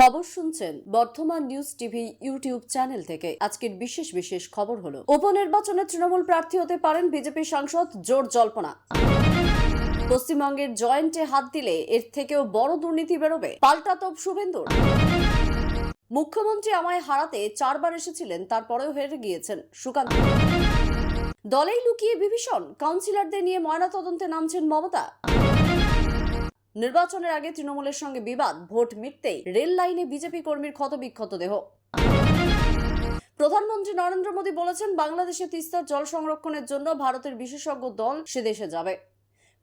খবর শুনছেন Bardhaman news TV YouTube channel থেকে। আজকের বিশেষ বিশেষ খবর হলো, উপনির্বাচনে তৃণমূল প্রার্থী হতে পারেন বিজেপি সাংসদ জোর জল্পনা। পশ্চিমবঙ্গের জয়েন্টে হাত দিলে এর থেকেও বড় দুর্নীতি বেরোবে। পাল্টা তোপ শুভেন্দুর। মুখ্যমন্ত্রী আমায় হারাতে চারবার এসেছিলেন, তারপরেও হেরে গিয়েছেন সুকান্ত। দলেই লুকিয়ে বিভীষণ, কাউন্সিলরদের নিয়ে ময়নাতদন্তে নামছেন মমতা। নির্বাচনের আগে তৃণমূলের সঙ্গে বিবাদ, ভোট মিটতেই রেল লাইনে বিজেপি কর্মীর ক্ষতবিক্ষত দেহ। প্রধানমন্ত্রী নরেন্দ্র মোদী বলেছেন, বাংলাদেশে তিস্তার জল সংরক্ষণের জন্য ভারতের বিশেষজ্ঞ দল সে দেশে যাবে।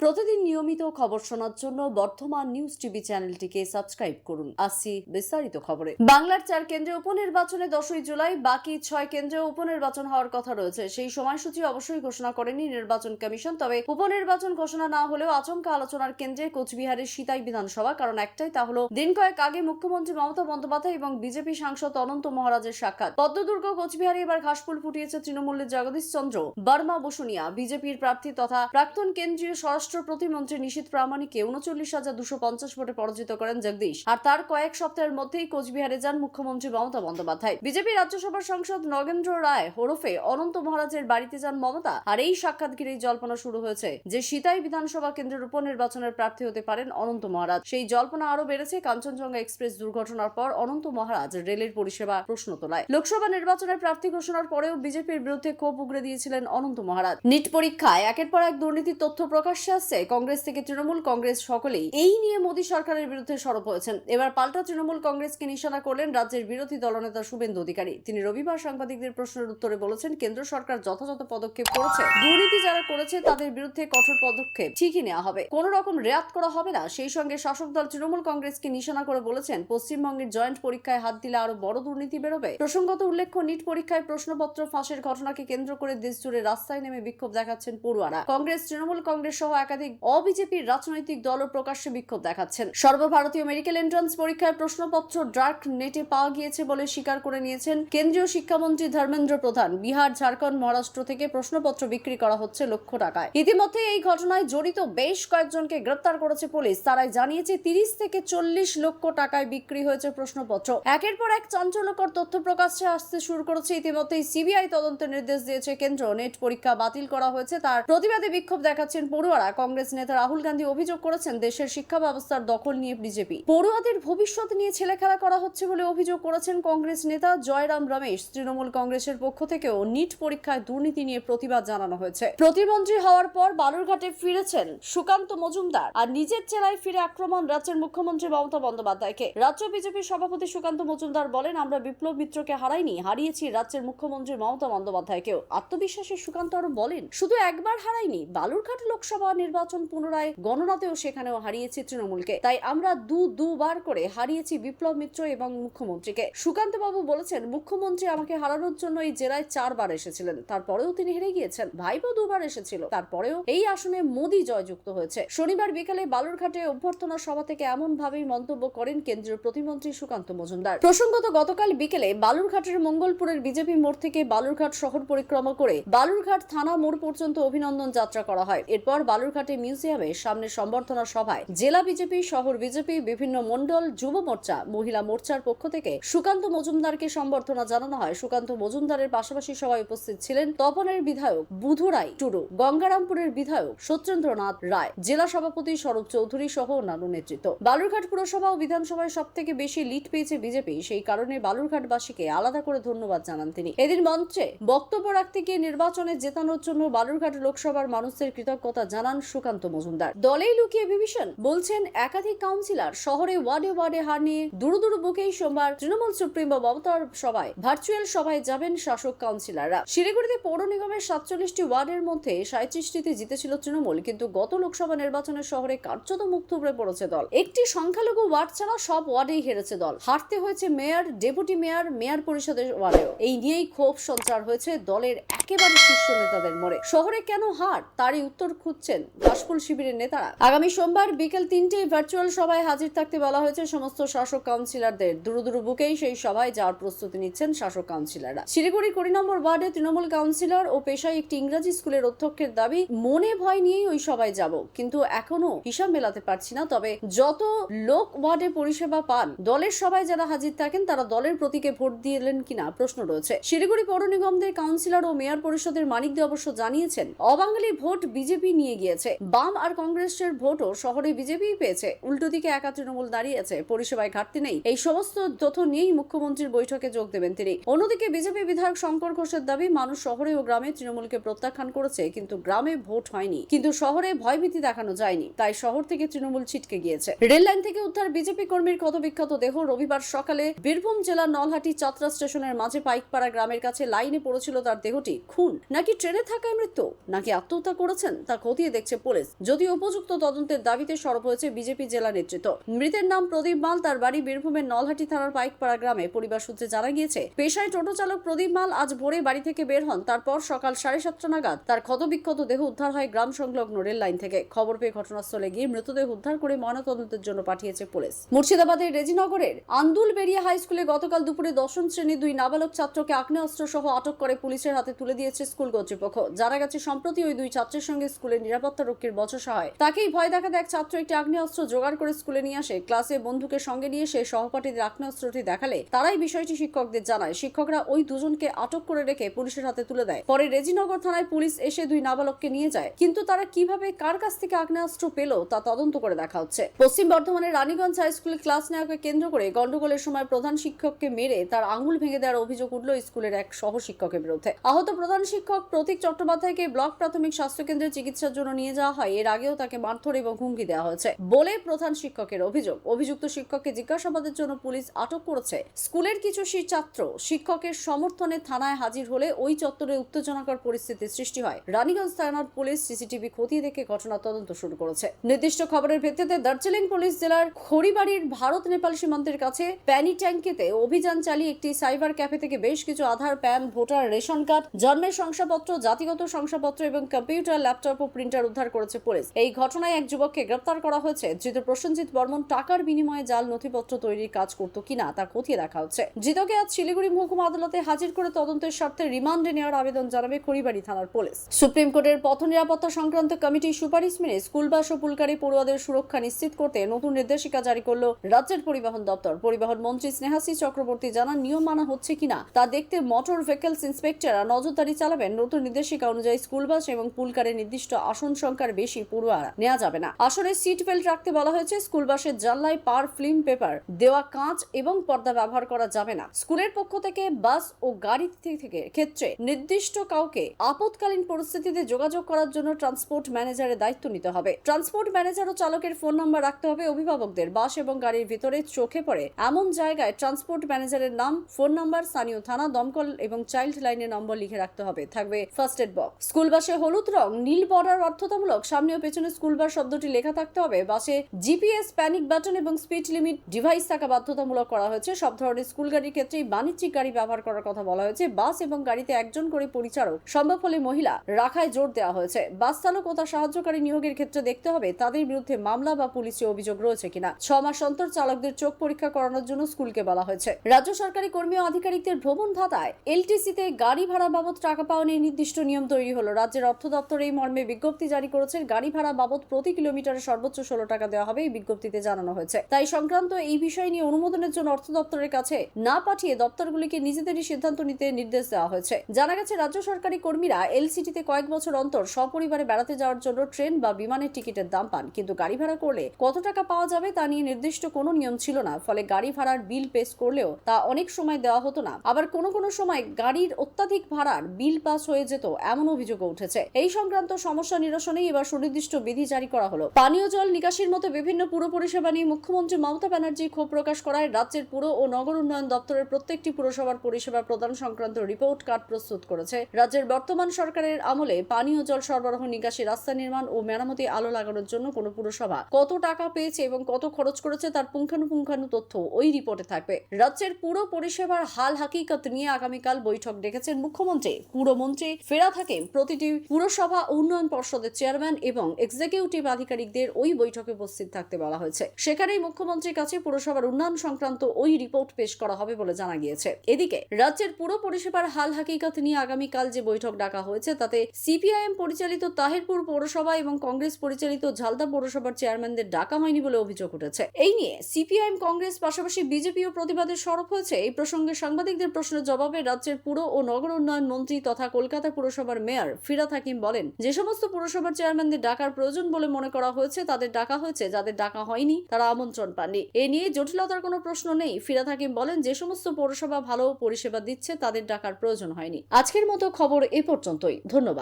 প্রতিদিন নিয়মিত খবর শোনার জন্য বর্ধমান নিউজ টিভি চ্যানেলটিকে সাবস্ক্রাইব করুন। আসছি বিস্তারিত খবরে। বাংলার চার কেন্দ্রে উপনির্বাচনে দশই জুলাই, বাকি ছয় কেন্দ্রে উপনির্বাচন হওয়ার কথা রয়েছে। সেই সময়সূচি অবশ্যই ঘোষণা করেনি নির্বাচন কমিশন, তবে উপনির্বাচন ঘোষণা না হলেও আচমকা আলোচনার কেন্দ্রে কোচবিহারের সিতাই বিধানসভা, কারণ একটাই তা হলো, দিন কয়েক আগে মুখ্যমন্ত্রী মমতা বন্দ্যোপাধ্যায় এবং বিজেপি সাংসদ অনন্ত মহারাজের সাক্ষাৎ। পদ্মদুর্গ, কোচবিহারে এবার ঘাসফুল ফুটিয়েছে তৃণমূলের জগদীশ চন্দ্র বর্মা বসুনিয়া। বিজেপির প্রার্থী তথা প্রাক্তন কেন্দ্রীয় স্বরাষ্ট্র প্রতিমন্ত্রী নিশীত প্রামাণিককে উনচল্লিশ হাজার দুশো পঞ্চাশ ভোটে পরাজিত করেন জগদীশ। আর তার কয়েক সপ্তাহের মধ্যেই কোচবিহারে যান মুখ্যমন্ত্রী মমতা বন্দ্যোপাধ্যায়। বিজেপি রাজ্যসভার সাংসদ নগেন্দ্র রায় ওরফে অনন্ত মহারাজের বাড়িতে যান মমতা। আর এই সাক্ষাৎ ঘিরেই জল্পনা শুরু হয়েছে যে সিতাই বিধানসভা কেন্দ্রের উপনির্বাচনের প্রার্থী হতে পারেন অনন্ত মহারাজ। সেই জল্পনা আরও বেড়েছে কাঞ্চনজঙ্ঘা এক্সপ্রেস দুর্ঘটনার পর অনন্ত মহারাজ রেলের পরিষেবা প্রশ্ন তোলায়। লোকসভা নির্বাচনের প্রার্থী ঘোষণার পরেও বিজেপির বিরুদ্ধে ক্ষোভ উগরে দিয়েছিলেন অনন্ত মহারাজ। নিট পরীক্ষায় একের পর এক দুর্নীতির তথ্য প্রকাশ্যে আসছে, কংগ্রেস থেকে তৃণমূল কংগ্রেস সকলেই এই নিয়ে মোদী সরকারের বিরুদ্ধে সরব হয়েছেন। এবার পাল্টা তৃণমূল কংগ্রেসকে নিশানা করলেন রাজ্যের বিরোধী দলনেতা শুভেন্দু অধিকারী। তিনি রবিবার সাংবাদিকদের প্রশ্নের উত্তরে বলেছেন, কেন্দ্র সরকার যথাযথ পদক্ষেপ করেছে। দুর্নীতি যারা করেছে, তাদের বিরুদ্ধে কঠোর পদক্ষেপ ঠিকই নেওয়া হবে। কোন রকম রেয়াত করা হবে না। সেই সঙ্গে শাসক দল তৃণমূল কংগ্রেসকে নিশানা করে বলেছেন, পশ্চিমবঙ্গের জয়েন্ট পরীক্ষায় হাত দিলে আরও বড় দুর্নীতি বেরোবে। প্রসঙ্গত উল্লেখ্য, নিট পরীক্ষায় প্রশ্নপত্র ফাঁসের ঘটনাকে কেন্দ্র করে দেশজুড়ে রাস্তায় নেমে বিক্ষোভ দেখাচ্ছেন পড়ুয়ারা। কংগ্রেস, তৃণমূল কংগ্রেস সহ একাধিক অবিজেপির রাজনৈতিক দলও প্রকাশ্যে বিক্ষোভ দেখাচ্ছেন। সর্বভারতীয় মেডিকেল এন্ট্রান্স পরীক্ষায় প্রশ্নপত্র ডার্ক নেটে পাওয়া গিয়েছে বলে স্বীকার করে নিয়েছেন কেন্দ্রীয় শিক্ষামন্ত্রী ধর্মেন্দ্র প্রধান। বিহার, ঝাড়খণ্ড, মহারাষ্ট্র থেকে প্রশ্নপত্র বিক্রি করা হচ্ছে লক্ষ টাকায়। ইতিমধ্যে এই ঘটনায় জড়িত বেশ কয়েকজনকে গ্রেপ্তার করেছে পুলিশ। তারাই জানিয়েছে তিরিশ থেকে চল্লিশ লক্ষ টাকায় বিক্রি হয়েছে প্রশ্নপত্র। একের পর এক চাঞ্চল্যকর তথ্য প্রকাশ্যে আসতে শুরু করেছে। ইতিমধ্যেই সিবিআই তদন্তের নির্দেশ দিয়েছে। কেন্দ্র নেট পরীক্ষা বাতিল করা হয়েছে। তার প্রতিবাদে বিক্ষোভ দেখাচ্ছেন পড়ুয়ারা। কংগ্রেস নেতা রাহুল গান্ধী অভিযোগ করেছেন, দেশের শিক্ষা ব্যবস্থার দখল নিয়ে বিজেপি। পড়ুয়াদের ভবিষ্যৎ নিয়ে ছেলেখেলা করা হচ্ছে বলে অভিযোগ করেছেন কংগ্রেস নেতা জয়রাম রমেশ। তৃণমূল কংগ্রেসের পক্ষ থেকেও নিট পরীক্ষায় দুর্নীতি নিয়ে প্রতিবাদ জানানো হয়েছে। প্রতিমন্ত্রী হওয়ার পর বালুরঘাটে ফিরেছেন সুকান্ত মজুমদার আর নিজের জেলায় ফিরে আক্রমণ রাজ্যের মুখ্যমন্ত্রী মমতা বন্দ্যোপাধ্যায়কে। রাজ্য বিজেপির সভাপতি সুকান্ত মজুমদার বলেন, আমরা বিপ্লব মিত্রকে হারাইনি, হারিয়েছি রাজ্যের মুখ্যমন্ত্রী মমতা বন্দ্যোপাধ্যায়কেও। আত্মবিশ্বাসী সুকান্ত আরও বলেন, শুধু একবার হারাইনি, বালুরঘাট লোকসভা নির্বাচন পুনরায় গণনাতেও সেখানেও হারিয়েছি তৃণমূলকে। তাই আমরা দু দুবার করে হারিয়েছি বিপ্লব মিত্র এবং মুখ্যমন্ত্রীকে। সুকান্ত বাবু বলেছেন, মুখ্যমন্ত্রী আমাকে হারানোর জন্য এই জেলায় চারবার এসেছিলেন। তারপরেও তিনি হেরে গিয়েছেন। ভাইপো দুবার এসেছিল। তারপরেও এই আসনে মোদি জয়যুক্ত হয়েছে। শনিবার বিকালে বালুরঘাটে অভ্যর্থনা সভা থেকে এমন ভাবেই মন্তব্য করেন কেন্দ্রীয় প্রতিমন্ত্রী সুকান্ত মজুমদার। প্রসঙ্গত, গতকাল বিকেলে বালুরঘাটের মঙ্গলপুরের বিজেপি মোড় থেকে বালুরঘাট শহর পরিক্রমা করে বালুরঘাট থানা মোড় পর্যন্ত অভিনন্দন যাত্রা করা হয়। এরপর বালুরঘাটে মিউজিয়ামে সামনে সম্বর্ধনা সভায় জেলা বিজেপি, শহর বিজেপি, বিভিন্ন মন্ডল যুব মোর্চা, মহিলা মোর্চার পক্ষ থেকে সুকান্ত মজুমদারকে সম্বর্ধনা জানানো হয়। সুকান্ত মজুমদারের পাশাপাশি সভায় উপস্থিত ছিলেন তপনের বিধায়ক বুধুরাই টুডু, গঙ্গারামপুরের বিধায়ক সত্যেন্দ্রনাথ রায়, জেলা সভাপতি শরৎ চৌধুরী সহ অন্যান্য নেতৃত্ব। বালুরঘাট পুরসভা ও বিধানসভায় সব থেকে বেশি লিড পেয়েছে বিজেপি, সেই কারণে বালুরঘাটবাসীকে আলাদা করে ধন্যবাদ জানান তিনি। এদিন মঞ্চে বক্তব্য রাখতে গিয়ে নির্বাচনে জেতানোর জন্য বালুরঘাট লোকসভার মানুষের কৃতজ্ঞতা জানান সুকান্ত মজুমদার। দলেই লুকিয়ে বিভীষণ, বলছেন একাধিক কাউন্সিলর শহরে ওয়ার্ডে ওয়ার্ডে হার নিয়ে দুরু দুরু বুকেই সোমবার তৃণমূল সুপ্রিমো মমতার সভায় ভার্চুয়াল সভায় যাবেন শাসক কাউন্সিলররা শিলিগুড়িতে পৌর নিগমের সাতচল্লিশটি ওয়ার্ডের মধ্যে সাঁত্রিশটিতে জিতেছিল তৃণমূল, কিন্তু গত লোকসভা নির্বাচনের শহরে কার্যত মুখ থুবড়ে পড়েছে দল। একটি সংখ্যালঘু ওয়ার্ড ছাড়া সব ওয়ার্ডেই হেরেছে দল। হারতে হয়েছে মেয়র, ডেপুটি মেয়র মেয়র পরিষদের ওয়ার্ডেও। এই নিয়েই ক্ষোভ সঞ্চার হয়েছে দলের একেবারে শীর্ষ নেতাদের মরে শহরে কেন হার? তারই উত্তর খুঁজছেন দাসফুল শিবিরের নেতারা। আগামী সোমবার বিকেল তিনটে ভার্চুয়াল সভায় হাজির থাকতে বলা হয়েছে সমস্ত শাসক কাউন্সিলরদের দুরু দুরু বুকেই সেই সভায় যাওয়ার প্রস্তুতি নিচ্ছেন শাসক কাউন্সিলররা শিলিগুড়ি কুড়ি নম্বর ওয়ার্ডে তৃণমূল কাউন্সিলর ও পেশায় একটি ইংরাজি স্কুলের অধ্যক্ষের দাবি, মনে ভয় নিয়েই ওই সভায় যাব। কিন্তু এখনও হিসাব মেলাতে পারছি না, তবে যত লোক ওয়ার্ডে পরিষেবা পান, দলের সভায় যারা হাজির থাকেন, তারা দলের প্রতীকে ভোট দিলেন কিনা প্রশ্ন রয়েছে। শিলিগুড়ি পৌর নিগমদের কাউন্সিলর ও মেয়র পরিষদের মানিক দে অবশ্য জানিয়েছেন, অবাঙালি ভোট বিজেপি নিয়ে গিয়েছে। বাম আর কংগ্রেসের ভোটও শহরে বিজেপি পেয়েছে। উল্টো দিকে একা তৃণমূল দাঁড়িয়েছে। পরিষেবায় ঘাটতি নেই। এই সমস্ত তথ্য নিয়েই মুখ্যমন্ত্রীর বৈঠকে যোগ দেবেন তিনি। অন্যদিকে বিজেপি বিধায়ক শঙ্কর ঘোষের দাবি, মানুষ শহরে ও গ্রামে তৃণমূলকে প্রত্যাখ্যান করেছে, কিন্তু গ্রামে ভোট হয়নি। কিন্তু শহরে ভয়ভীতি দেখানো যায়নি। তাই শহর থেকে তৃণমূল ছিটকে গিয়েছে। রেল লাইন থেকে উদ্ধার বিজেপি কর্মীর ক্ষতবিক্ষত দেহ রবিবার সকালে বীরভূম জেলার নলহাটি চাতরা স্টেশনের মাঝে পাইকপাড়া গ্রামের কাছে লাইনে পড়েছিল তার দেহটি। খুন? নাকি ট্রেনে থাকায় মৃত্যু? নাকি আত্মহত্যা করেছেন? তা খতিয়ে দেখছে পুলিশ। যদিও উপযুক্ত তদন্তের দাবিতে সরব হয়েছে বিজেপি জেলা নেতৃত্ব। মৃতের নাম প্রদীপ মাল, তার বাড়ি বীরভূমের নলহাটি থানার পাইকপাড়া গ্রামে। পরিবার সূত্রে জানা গিয়েছে, পেশায় টোটো চালক প্রদীপ মাল আজ ভোরে বাড়ি থেকে বের হন। তারপর সকাল সাড়ে সাতটা নাগাদ তার ক্ষতবিক্ষত দেহ উদ্ধার হয় গ্রাম সংলগ্ন রেল লাইন থেকে। খবর পেয়ে ঘটনাস্থলে গিয়ে মৃতদেহ উদ্ধার করে ময়নাতদন্তের জন্য পাঠিয়েছে পুলিশ। মুর্শিদাবাদের রেজিনগরের আন্দুল বেরিয়া হাই স্কুলে গতকাল দুপুরে দশম শ্রেণির দুই নাবালক ছাত্রকে আগ্নেয়াস্ত্র সহ আটক করে পুলিশের হাতে তুলে দিয়েছে স্কুল কর্তৃপক্ষ। জানা গেছে, সম্প্রতি ওই দুই ছাত্রের সঙ্গে স্কুলের নিরাপত্তা রক্ষীর বচসা হয়। তাকেই ভয় দেখাতে এক ছাত্র একটি আগ্নেয়াস্ত্র জোগাড় করে স্কুলে নিয়ে আসে। ক্লাসে বন্ধুকে সঙ্গে নিয়ে সে সহপাঠীদের আগ্নেয়াস্ত্রটি দেখালে তারাই বিষয়টি শিক্ষকদের জানায়। শিক্ষকরা ওই দুজনকে আটক করে রেখে পুলিশের হাতে তুলে দেয়। পরে রেজিনগর থানায় পুলিশ এসে দুই নাবালককে নিয়ে যায়। কিন্তু তারা কীভাবে কার কাছ থেকে আগ্নেয়াস্ত্র পেল তা তদন্ত করে দেখা হচ্ছে। পশ্চিম বর্ধমানের রানীগঞ্জ হাই স্কুলে ক্লাস নেওয়াকে কেন্দ্র করে গন্ডগোলের সময় প্রধান শিক্ষককে মেরে তার আঙুল ভেঙে দেওয়ার অভিযোগ উঠল স্কুলের এক সহ শিক্ষকের বিরুদ্ধে। আহত প্রধান শিক্ষক প্রতীক চট্টোপাধ্যায়কে ব্লক প্রাথমিক স্বাস্থ্য কেন্দ্রে চিকিৎসার জন্য নিয়ে যাওয়া হয়, এর আগেও তাকে মারধর এবং হুমকি দেওয়া হয়েছে বলে প্রধান শিক্ষকের অভিযোগ। অভিযুক্ত শিক্ষককে জিজ্ঞাসাবাদের জন্য পুলিশ আটক করেছে। স্কুলের কিছু ছাত্র শিক্ষকের সমর্থনে থানায় হাজির হলে ওই চত্বরে উত্তেজনাকর পরিস্থিতির সৃষ্টি হয়। রানীগঞ্জ থানার পুলিশ সিসিটিভি খতিয়ে দেখে ঘটনা তদন্ত শুরু করেছে। নির্দিষ্ট খবরের ভিত্তিতে দার্জিলিং পুলিশ জেলার খড়িবাড়ির ভারত নেপাল সীমান্তের কাছে প্যানি ট্যাঙ্কিতে অভিযান চালিয়ে একটি সাইবার ক্যাফে থেকে বেশ কিছু Aadhaar, PAN, voter, ration card, জন্মের শংসাপত্র, জাতিগত শংসাপত্র এবং কম্পিউটার, ল্যাপটপ ও প্রিন্টার উদ্ধার করেছে পুলিশ। এই ঘটনায় এক যুবককে গ্রেপ্তার করা হয়েছে। ধৃত প্রসেনজিৎ বর্মন টাকার বিনিময়ে জাল, নথিপত্র তৈরির কাজ করত কিনা তা খতিয়ে দেখা হচ্ছে। ধৃতকে আজ শিলিগুড়ি মহকুমা আদালতে হাজির করে তদন্তের স্বার্থে রিমান্ডে নেওয়ার আবেদন জানাবে খড়িবাড়ি থানার পুলিশ। সুপ্রিম কোর্টের পথ নিরাপত্তা সংক্রান্ত কমিটির সুপারিশ মেনে স্কুল বাস ও পুলকারী পড়ুয়াদের সুরক্ষা নিশ্চিত করতে নতুন নির্দেশিকা জারি করল রাজ্যের পরিবহন দপ্তর। পরিবহন মন্ত্রী স্নেহাসী চক্রবর্তী জানান, নিয়ম মানা হচ্ছে কিনা তা দেখতে মোটর ভেহিকলস ইন্সপেক্টররা নজরদারি চালাবেন। নতুন নির্দেশিকা অনুযায়ী স্কুল বাস এবং পুলকারে নির্দিষ্ট আসন সংখ্যার বেশি পড়ুয়া নেওয়া যাবে না। আসনে সিট বেল্ট রাখতে বলা হয়েছে স্কুল বাসের জানলায় পার ফিল্ম পেপার, দেওয়া কাঁচ এবং পর্দা ব্যবহার করা যাবে না। স্কুলের পক্ষ থেকে বাস ও গাড়ি থেকে ক্ষেত্রে নির্দিষ্ট কাউকে আপৎকালীন পরিস্থিতিতে যোগাযোগ করার জন্য ট্রান্সপোর্ট ম্যানেজারের দায়িত্ব নিতে হবে। ট্রান্সপোর্ট ম্যানেজার ও চালকের ফোন নাম্বার রাখতে হবে অভিভাবকদের। বাস এবং গাড়ির ভিতরে চোখে পড়ে এমন জায়গায় ট্রান্সপোর্ট ম্যানেজারের নাম, ফোন নাম্বার, স্থানীয় থানা, দমকল এবং চাইল্ড লাইনের নম্বর লিখে রাখতে হবে। থাকবে ফার্স্ট এড বক্স। স্কুল বাসে হলুদ রং, নীল বর্ডার বাধ্যতামূলক সামনে ও পেছনে স্কুল বাস শব্দটি লেখা থাকতে হবে। বাসে জিপিএস, প্যানিক বাটন এবং স্পিড লিমিট ডিভাইস থাকা বাধ্যতামূলক করা হয়েছে। সব ধরনের স্কুল গাড়ির ক্ষেত্রেই বাণিজ্যিক গাড়ি ব্যবহার করার কথা বলা হয়েছে। বাস এবং গাড়িতে একজন করে পরিচালক, সম্ভব হলে মহিলা, রাখায় জোর দেওয়া হয়েছে। বাস চালক ও তার সাহায্যকারী নিয়োগের ক্ষেত্রে দেখতে হবে তাদের বিরুদ্ধে মামলা বা পুলিশি অভিযোগ রয়েছে কিনা। ছ মাস অন্তর চালকদের চোখ পরীক্ষা করানোর জন্য স্কুলকে বলা হয়েছে। রাজ্য সরকারি কর্মী ও আধিকারিকদের ভ্রমণ ভাতায় এলটিসিতে গাড়ি ভাড়া বাবদ টাকা পাওয়া নিয়ে নির্দিষ্ট নিয়ম তৈরি হলো। রাজ্যের অর্থ দপ্তর এই মর্মে বিজ্ঞপ্তি জারি করেছে, গাড়ি ভাড়া বাবদ প্রতি কিলোমিটারে সর্বোচ্চ ষোলো টাকা দেওয়া হবে, এই বিজ্ঞপ্তিতে জানানো হয়েছে। তাই সংক্রান্ত এই বিষয় নিয়ে অনুমোদনের জন্য অর্থ দপ্তরের কাছে না পাঠিয়ে দপ্তরগুলিকে নিজেদেরই সিদ্ধান্ত নিতে নির্দেশ দেওয়া হয়েছে। জানা গেছে, রাজ্য সরকারি কর্মীরা এলসিটিতে কয়েক বছর অন্তর সপরিবারে বেড়াতে যাওয়ার জন্য ট্রেন বা বিমানের টিকিটের দাম পান, কিন্তু গাড়ি ভাড়া করলে কত টাকা পাওয়া যাবে তা নিয়ে নির্দিষ্ট কোনো নিয়ম ছিল না, ফলে গাড়ি ভাড়ার বিল পেস করলেও তা অনেক সময় দেওয়া হতো না। আবার কোনো কোনো সময় গাড়ির অত্যাধিক ভাড়ার বিল পাস হয়ে যেত, এমন অভিযোগ উঠেছে। এই সংক্রান্ত সমস্যা নিরসনেই এবার সুনির্দিষ্ট বিধি জারি করা হলো। পানীয় জল নিকাশির মতো বিভিন্ন পুর পরিষেবা নিয়ে মুখ্যমন্ত্রী মমতা ব্যানার্জি ক্ষোভ প্রকাশ করায় রাজ্যের পুর ও নগর উন্নয়ন দপ্তরের প্রত্যেকটি পুরসভার পরিষেবা প্রদান সংক্রান্ত রিপোর্ট কার্ড প্রস্তুত করেছে। রাজ্যের বর্তমান সরকারের আমলে পানীয় জল সরবরাহ নিকাশি, রাস্তা নির্মাণ ও মেরামতি আলো লাগানোর জন্য কোনো পুরসভা কত টাকা পেয়েছে এবং কত খরচ করেছে তার পুঙ্খানুপুঙ্খানু তথ্য ওই রিপোর্টে থাকবে। রাজ্যের পুরো পরিষেবার হাল হাকিকত নিয়ে আগামীকাল বৈঠক ডেকেছেন মুখ্যমন্ত্রী। পুরমন্ত্রী ফেরা থাকেন প্রতিটি পুরসভা উন্নয়ন পর্ষদের পরিষদের চেয়ারম্যান এবং এক্সিকিউটিভ আধিকারিকদের ওই বৈঠকে উপস্থিত থাকতে বলা হয়েছে। সেখানেই মুখ্যমন্ত্রীর কাছে পুরসভার উন্নয়ন সংক্রান্ত ওই রিপোর্ট পেশ করা হবে বলে জানা গিয়েছে। এদিকে রাজ্যের পুরো পরিষেবার হাল হাকিকত নিয়ে আগামীকাল যে বৈঠক ডাকা হয়েছে, তাতে সিপিআইএম পরিচালিত তাহিরপুর পৌরসভা এবং কংগ্রেস পরিচালিত ঝালদা পৌরসভার চেয়ারম্যানদের ডাকা হয়নি বলে অভিযোগ উঠেছে। এই নিয়ে সিপিআইএম, কংগ্রেস পাশাপাশি বিজেপিও প্রতিবাদের সরব হয়েছে। এই প্রসঙ্গে সাংবাদিকদের প্রশ্নের জবাবে রাজ্যের পুর ও নগর উন্নয়ন মন্ত্রী তথা কলকাতা পুরসভার মেয়র ফিরাত হাকিম বলেন, যে সমস্ত পুরসভার চেয়ারম্যানদের ডাকার প্রয়োজন বলে মনে করা হয়েছে। তাদের ডাকা হয়েছে, যাদের ডাকা হয়নি, তারা আমন্ত্রণ পাননি। এ নিয়ে জটিলতার কোনো প্রশ্ন নেই। ফিরাদ হাকিম বলেন, যে সমস্ত পৌরসভা ভালো পরিষেবা দিচ্ছে, তাদের ডাকার প্রয়োজন হয়নি। আজকের মতো খবর এ পর্যন্তই। ধন্যবাদ।